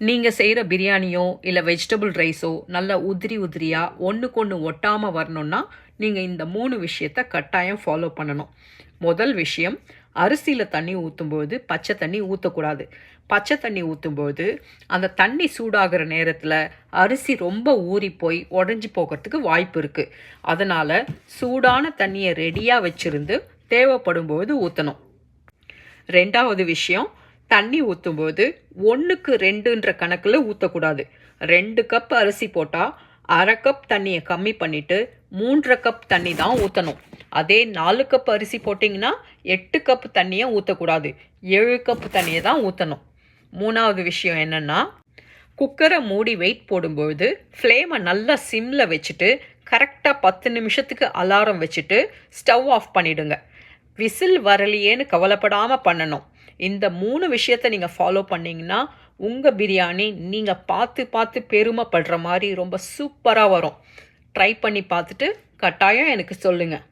நீங்கள் செய்கிற பிரியாணியோ இல்லை வெஜிடபிள் ரைஸோ நல்லா உதிரி உதிரியாக ஒன்றுக்கு ஒன்று ஒட்டாமல் வரணும்னா நீங்கள் இந்த மூணு விஷயத்த கட்டாயம் ஃபாலோ பண்ணணும். முதல் விஷயம் அரிசியில் தண்ணி ஊற்றும்போது பச்சை தண்ணி ஊற்றக்கூடாது பச்சை தண்ணி ஊற்றும்போது அந்த தண்ணி சூடாகிற நேரத்தில் அரிசி ரொம்ப ஊறி போய் உடஞ்சி போகிறதுக்கு வாய்ப்பு இருக்குது அதனால் சூடான தண்ணியை ரெடியாக வச்சுருந்து தேவைப்படும் போது ஊற்றணும் ரெண்டாவது விஷயம் தண்ணி ஊற்றும்போது ஒன்றுக்கு ரெண்டுன்ற கணக்கில் ஊற்றக்கூடாது ரெண்டு கப் அரிசி போட்டால் அரை கப் தண்ணியை கம்மி பண்ணிவிட்டு மூன்றரை கப் தண்ணி தான் ஊற்றணும் அதே நாலு கப் அரிசி போட்டிங்கன்னா எட்டு கப் தண்ணியை ஊற்றக்கூடாது ஏழு கப் தண்ணியை தான் ஊற்றணும் மூணாவது விஷயம் என்னென்னா குக்கரை மூடி வெயிட் போடும்பொழுது ஃப்ளேமை நல்லா சிம்மில் வச்சுட்டு கரெக்டாக பத்து நிமிஷத்துக்கு அலாரம் வச்சுட்டு ஸ்டவ் ஆஃப் பண்ணிவிடுங்க விசில் வரலையேன்னு கவலைப்படாமல் பண்ணணும். இந்த மூணு விஷயத்தை நீங்கள் ஃபாலோ பண்ணிங்கன்னா உங்கள் பிரியாணி நீங்கள் பார்த்து பார்த்து பெருமைப்படுற மாதிரி ரொம்ப சூப்பராக வரும். ட்ரை பண்ணி பார்த்துட்டு கட்டாயம் எனக்கு சொல்லுங்கள்